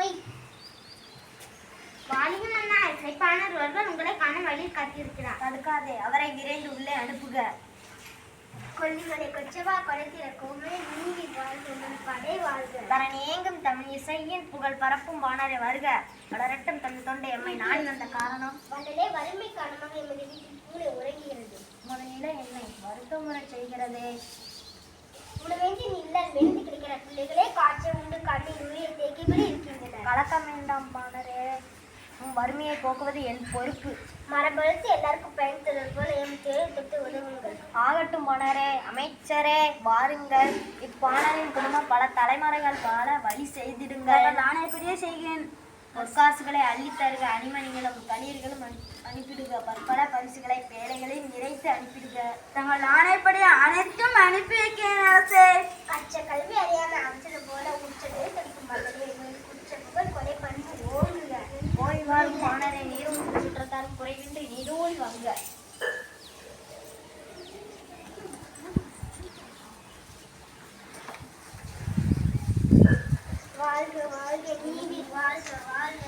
வை வாலிபன் அண்ணா இசைப்பாளர் ஒருவர் உங்களை காண வழியில் காத்திருக்கிறார். தடுக்காதே அவரை விரைந்து உள்ளே அனுப்புக. கொல்லிமலை கொச்சவா கொலைத்திர கோமே நீதி வாழ்க படை வாழ்க. தரணி ஏங்கும் தமிழ் இசையின் புகழ் பரப்பும் வானரை வருக. வளரட்டும் தமிழ் தொண்டை எம்மை நாடி வந்த காரணம். வண்டலே வறுமை காரணமாக எமது வீட்டில் பூனை உறங்குகிறது முதலில என்னை வருத்தமுறை செய்கிறதே. உணவேந்தி இல்லல் வெந்து கிடைக்கிற பிள்ளைகளே கலக்கம் வேண்டாம் பாணரே வறுமையை போக்குவது என் பொறுப்பு. மரபழுத்து எல்லாருக்கும் பயன் தருவது போல எம் தேவை தொட்டு உதவுங்கள். ஆகட்டும் பாணரே அமைச்சரே வாருங்கள். இப்பாணரின் குடும்பம் பல தலைமுறைகள் வாழ வழி செய்திடுங்கள். நான் எப்படியே செய்கிறேன். பொற்காசுகளை அள்ளித் தருக அணிமணிகளும் களிர்களும் அனு- அனுப்பிடுக. பற்பல பரிசுகளை பேழைகளையும் நிறைத்து அனுப்பிடுக. தங்கள் ஆணைப்படி அனைத்தும் அனுப்பி வைக்கிறேன் சுற்றத்தாரும் குறைவின்றி நீடோடி வங்க. வாழ்க வாழ்க நீதி வாழ்க வாழ்க.